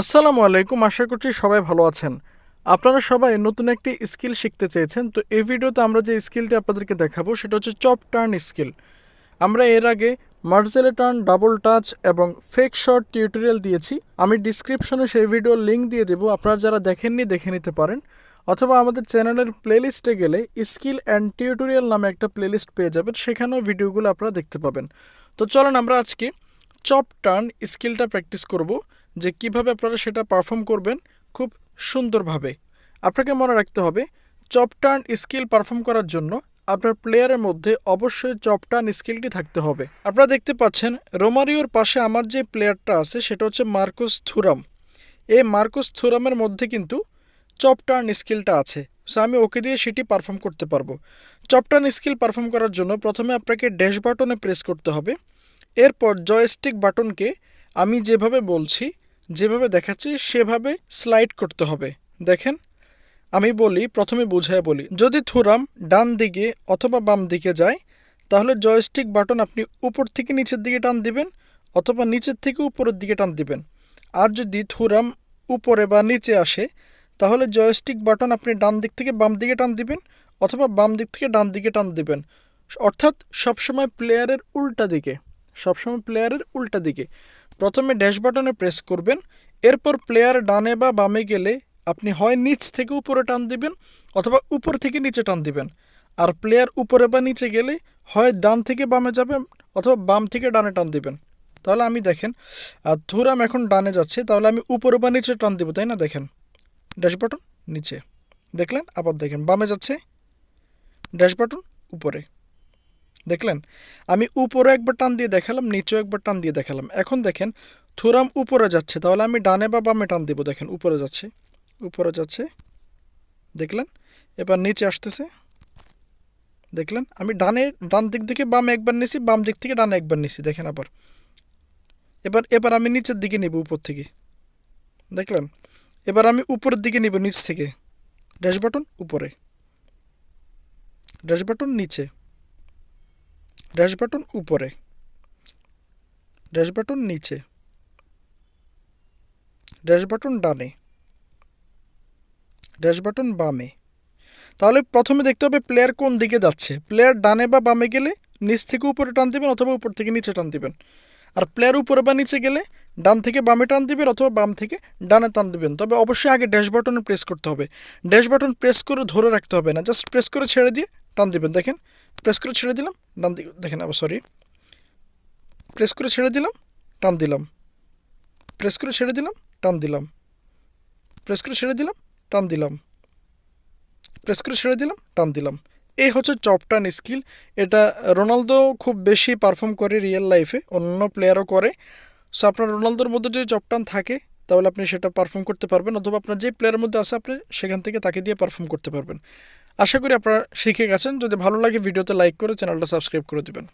আসসালামু আলাইকুম, আশা করছি সবাই ভালো আছেন। আপনারা সবাই নতুন একটি স্কিল শিখতে চেয়েছেন, তো এই ভিডিওতে আমরা যে স্কিলটি আপনাদেরকে দেখাবো সেটা হচ্ছে চপ টার্ন স্কিল। আমরা এর আগে মার্জেলে টার্ন, ডাবল টাচ এবং ফেক শট টিউটোরিয়াল দিয়েছি। আমি ডিসক্রিপশনে সেই ভিডিওর লিঙ্ক দিয়ে দেবো, আপনারা যারা দেখেননি দেখে নিতে পারেন। অথবা আমাদের চ্যানেলের প্লেলিস্টে গেলে স্কিল অ্যান্ড টিউটোরিয়াল নামে একটা প্লেলিস্ট পেয়ে যাবেন, সেখানেও ভিডিওগুলো আপনারা দেখতে পাবেন। তো চলেন আমরা আজকে চপ টার্ন স্কিলটা প্র্যাকটিস করব। যে কীভাবে আপনারা সেটা পারফর্ম করবেন খুব সুন্দরভাবে। আপনাকে মনে রাখতে হবে চপ টার্ন স্কিল পারফর্ম করার জন্য আপনার প্লেয়ারের মধ্যে অবশ্যই চপ টার্ন স্কিলটি থাকতে হবে। আপনারা দেখতে পাচ্ছেন, রোমারিওর পাশে আমার যে প্লেয়ারটা আছে সেটা হচ্ছে মার্কোস থুরাম। এই মার্কোস থুরামের মধ্যে কিন্তু চপ টার্ন স্কিলটা আছে। সো আমি ওকে দিয়ে সেটি পারফর্ম করতে পারব। চপ টার্ন স্কিল পারফর্ম করার জন্য প্রথমে আপনাকে ড্যাশ বাটনে প্রেস করতে হবে। এরপর জয়স্টিক বাটনকে আমি যেভাবে বলছি যেভাবে দেখাচ্ছি, সেভাবে স্লাইড করতে হবে। দেখেন, আমি বলি, প্রথমে বুঝায় বলি, যদি থুরাম ডান দিকে অথবা বাম দিকে যায়, তাহলে জয়স্টিক বাটন আপনি উপর থেকে নিচের দিকে টান দিবেন অথবা নিচের থেকে উপরের দিকে টান দিবেন। আর যদি থুরাম উপরে বা নিচে আসে, তাহলে জয়স্টিক বাটন আপনি ডান দিক থেকে বাম দিকে টান দিবেন অথবা বাম দিক থেকে ডান দিকে টান দিবেন। অর্থাৎ সবসময় প্লেয়ারের উল্টা দিকে, সবসময় প্লেয়ারের উল্টা দিকে। প্রথমে ড্যাশ বাটনে প্রেস করবেন, এরপর প্লেয়ার ডানে বা বামে গেলে আপনি হয় নিচ থেকে উপরে টান দিবেন অথবা উপর থেকে নিচে টান দিবেন। আর প্লেয়ার উপরে বা নিচে গেলে হয় ডান থেকে বামে যাবেন অথবা বাম থেকে ডানে টান দিবেন। তাহলে আমি দেখেন আর থুরাম এখন ডানে যাচ্ছে, তাহলে আমি উপরে বা নিচে টান দিব, তাই না? দেখেন ড্যাশ বাটন নিচে। দেখলেন? আবার দেখেন, বামে যাচ্ছে ড্যাশ বাটন উপরে। দেখলেন? আমি উপরে একবার টান দিয়ে দেখালাম নিচেও একবার টান দিয়ে দেখালাম। এখন দেখেন, থুরাম উপরে যাচ্ছে। তাহলে আমি ডানে বা বামে টান দিব, দেখেন, উপরে যাচ্ছে। উপরে যাচ্ছে। দেখলেন? এবার নিচে আসতেছে। দেখলেন? আমি ডানে, ডান দিক থেকে বামে একবার নিছি, বাম দিক থেকে ডানে একবার নিছি, দেখেন আবার। এবার এবার আমি নিচের দিকে নিব, উপর থেকে। দেখলেন? এবার আমি উপরের দিকে নিব, নিচ থেকে। ড্যাশ বাটন উপরে। ড্যাশ বাটন নিচে। ড্যাশ বাটন উপরে। ড্যাশ বাটন নিচে। ড্যাশ বাটন ডানে। ড্যাশ বাটন বামে। তাহলে প্রথমে দেখতে হবে প্লেয়ার কোন দিকে যাচ্ছে। প্লেয়ার ডানে বা বামে গেলে নিচ থেকে উপরে টান দিবেন অথবা উপর থেকে নিচে টান দিবেন। আর প্লেয়ার উপরে বা নিচে গেলে ডান থেকে বামে টান দিবেন অথবা বাম থেকে ডানে টান দিবেন। তবে অবশ্যই আগে ড্যাশ বাটনে প্রেস করতে হবে। ড্যাশ বাটন প্রেস করে ধরে রাখতে হবে না। জাস্ট প্রেস করে ছেড়ে দিয়ে টান দিবেন। দেখেন প্রেস করে ছেড়ে দিলাম, ডান দেখেন আবার সরি প্রেস করে ছেড়ে দিলাম, টান দিলাম। প্রেস করে ছেড়ে দিলাম, টান দিলাম। প্রেস করে ছেড়ে দিলাম, টান দিলাম। প্রেস করে ছেড়ে দিলাম, টান দিলাম। এই হচ্ছে চপ টান স্কিল। এটা রোনালদো খুব বেশি পারফর্ম করে রিয়েল লাইফে অন্য প্লেয়ারও করে। সো আপনার রোনালদোর মধ্যে যদি চপ টান থাকে তাহলে আপনি সেটা পারফর্ম করতে পারবেন অথবা আপনার যে প্লেয়ারের মধ্যে আছে আপনি সেখান থেকে তাকে দিয়ে পারফর্ম করতে পারবেন। আশা করি আপনারা শিখে গেছেন। যদি ভালো লাগে, ভিডিওতে লাইক করে চ্যানেলটা সাবস্ক্রাইব করে দেবেন।